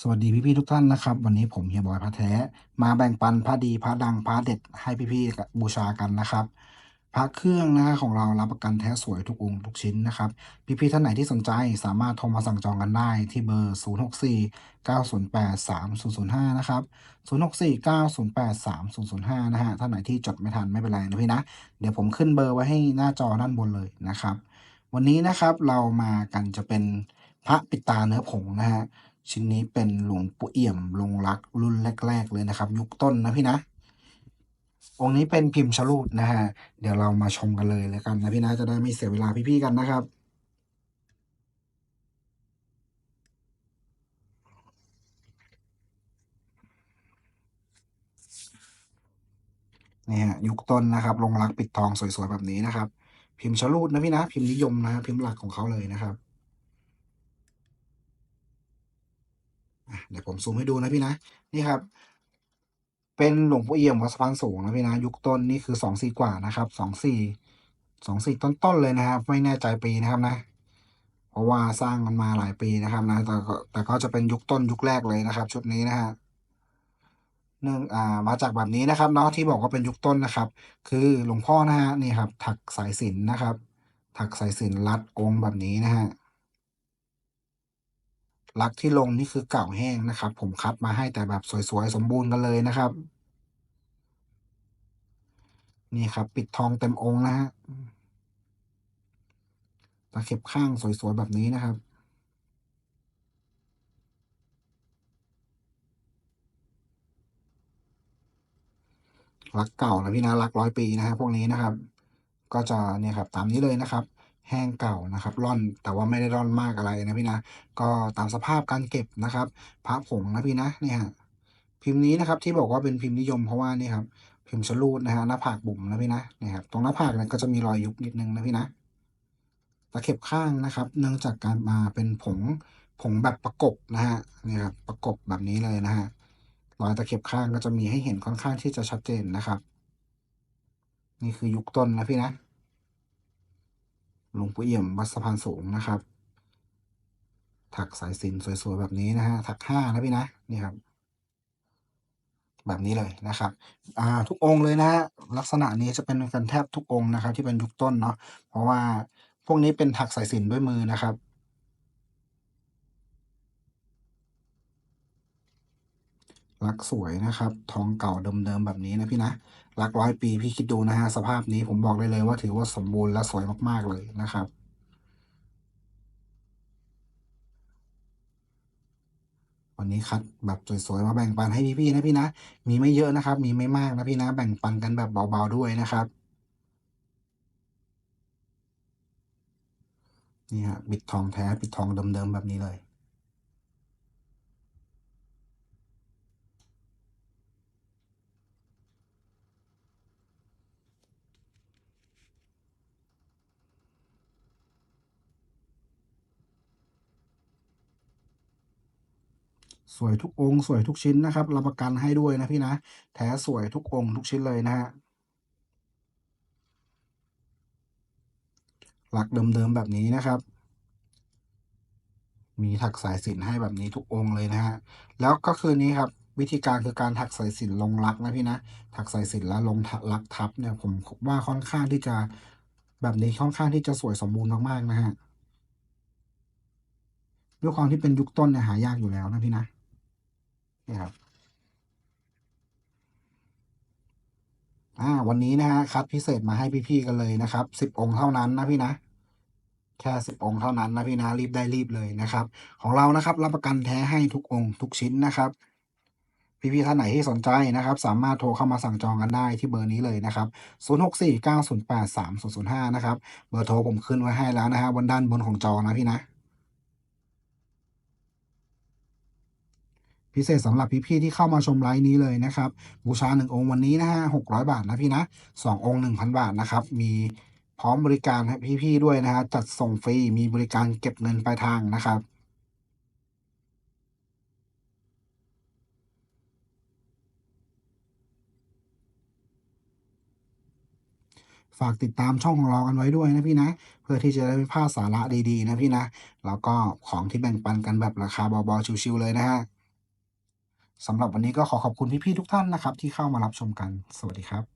สวัสดีพี่ๆทุกท่านนะครับ วันนี้ผมเฮียบอยพระแท้ มาแบ่งปันพระดีพระดังพระเด็ดให้พี่ๆบูชากันนะครับ พระเครื่องนะฮะของเรารับประกันแท้สวยทุกองค์ทุกชิ้นนะครับ พี่ๆท่านไหนที่สนใจสามารถโทรมาสั่งจองกันได้ที่เบอร์ 064 908 3005 นะครับ 064 908 3005 นะฮะท่านไหนที่จดไม่ทันไม่เป็นไรนะพี่นะ เดี๋ยวผมขึ้นเบอร์ไว้ให้หน้าจอด้านบนเลยนะครับ วันนี้นะครับเรามากันจะเป็นพระปิดตาเนื้อผงนะฮะ ชิ้นนี้เป็นหลวงปู่เอี่ยมลงรักรุ่นแรก ๆ เลยนะครับ ยุคต้นนะพี่นะ องค์นี้เป็นพิมพ์ชลูดนะฮะ เดี๋ยวเรามาชมกันเลยแล้วกันนะพี่นะจะได้ไม่เสียเวลาพี่ๆกันนะครับนี่ฮะยุคต้นนะครับลงรักปิดทองสวยๆแบบนี้นะครับ พิมพ์ชลูดนะพี่นะ พิมพ์นิยมนะพิมพ์หลักของเขาเลยนะครับ เดี๋ยวผมซูมให้ดูนะพี่นะ นี่ครับ เป็นหลวงปู่เอี่ยมวัดสะพานสูงนะพี่นะ ยุคต้นนี่คือสองสี่กว่านะครับสองสี่สองสี่ต้นๆเลยนะครับ ไม่แน่ใจปีนะครับนะ เพราะว่าสร้างมันมาหลายปีนะครับนะ แต่แต่ก็จะเป็นยุคต้นยุคแรกเลยนะครับ ชุดนี้นะฮะเนื่องอ่ามาจากแบบนี้นะครับเนาะที่บอกว่าเป็นยุคต้นนะครับ คือหลวงพ่อนะฮะนี่ครับ ถักสายสินนะครับ ถักสายสินรัดองค์แบบนี้นะฮะ ลักที่ลงนี่คือเก่าแห้งนะครับ ผมคัดมาให้แต่แบบสวยๆ สมบูรณ์กันเลยนะครับ นี่ครับ ปิดทองเต็มองค์นะฮะตะเข็บข้างสวยๆ แบบนี้นะครับรักเก่านะพี่นะรักร้อยปีนะฮะพวกนี้นะครับ ก็จะเนี่ยครับตามนี้เลยนะครับ แห้งเก่านะครับ ร่อนแต่ว่าไม่ได้ร่อนมากอะไรนะพี่นะ ก็ตามสภาพการเก็บนะครับพระผงนะพี่นะเนี่ยพิมพ์นี้นะครับที่บอกว่าเป็นพิมพ์นิยมเพราะว่านี่ครับพิมพ์ชลูดนะฮะหน้าผากบุ๋มนะพี่นะเนี่ยครับตรงหน้าผากเนี่ยก็จะมีรอยยุบนิดนึงนะพี่นะตะเข็บข้างนะครับ เนื่องจากการมาเป็นผงผงแบบประกบนะฮะเนี่ยครับประกบแบบนี้เลยนะฮะรอยตะเข็บข้างก็จะมีให้เห็นค่อนข้างที่จะชัดเจนนะครับ นี่คือยุคต้นนะพี่นะ หลวงปู่เอี่ยมวัดสะพานสูงนะครับ ถักสายสินสวยๆแบบนี้นะฮะถักห้านะพี่นะนี่ครับ แบบนี้เลยนะครับ อ่า ทุกองค์เลยนะฮะลักษณะนี้จะเป็นกันแทบทุกองค์นะครับ ที่เป็นยุคต้นเนาะเพราะว่าพวกนี้เป็นถักสายสินด้วยมือนะครับ ลักสวยนะครับ ทองเก่าเดิมๆแบบนี้นะพี่นะลักร้อยปีพี่คิดดูนะฮะสภาพนี้ผมบอกได้เลยว่าถือว่าสมบูรณ์และสวยมากๆเลยนะครับวันนี้คัดแบบสวยๆมาแบ่งปันให้พี่ๆนะพี่นะ มีไม่เยอะนะครับ มีไม่มากนะพี่นะ แบ่งปันกันแบบเบาๆด้วยนะครับ นี่ฮะปิดทองแท้ปิดทองเดิมๆแบบนี้เลย สวยทุกองค์สวยทุกชิ้นนะครับรับประกันให้ด้วยนะพี่นะ แท้สวยทุกองค์ทุกชิ้นเลยนะฮะหลักเดิมๆแบบนี้นะครับ มีถักสายสินให้แบบนี้ทุกองค์เลยนะฮะแล้วก็คือนี้ครับวิธีการคือการถักสายสินลงลักนะพี่นะถักสายสินแล้วลงลักทับเนี่ยผมว่าค่อนข้างที่จะแบบนี้ค่อนข้างที่จะสวยสมบูรณ์มากๆนะฮะด้วยความที่เป็นยุคต้นเนี่ยหายากอยู่แล้วนะพี่นะ นี่ครับอ่าวันนี้นะฮะคัดพิเศษมาให้พี่ๆกันเลยนะครับสิบองค์เท่านั้นนะพี่นะแค่สิบองค์เท่านั้นนะพี่นะรีบได้รีบเลยนะครับ ของเรานะครับ รับประกันแท้ให้ทุกองค์ทุกชิ้นนะครับ พี่ๆท่านไหนที่สนใจนะครับ สามารถโทรเข้ามาสั่งจองกันได้ที่เบอร์นี้เลยนะครับ 0649083005 นะครับ เบอร์โทรผมขึ้นไว้ให้แล้วนะฮะบนด้านบนของจอนะพี่นะ พิเศษสำหรับพี่ๆที่เข้ามาชมไลฟ์นี้เลยนะครับ บูชาหนึ่งองค์วันนี้นะฮะหกร้อยบาทนะพี่นะสององค์หนึ่งพันบาทนะครับ มีพร้อมบริการให้พี่ๆด้วยนะฮะจัดส่งฟรีมีบริการเก็บเงินปลายทางนะครับฝากติดตามช่องของเรากันไว้ด้วยนะพี่นะ เพื่อที่จะได้ไม่พลาดสาระดีๆนะพี่นะ แล้วก็ของที่แบ่งปันกันแบบราคาเบาๆชิวๆเลยนะฮะ สำหรับวันนี้ก็ขอขอบคุณพี่ๆทุกท่านนะครับ ที่เข้ามารับชมกัน สวัสดีครับ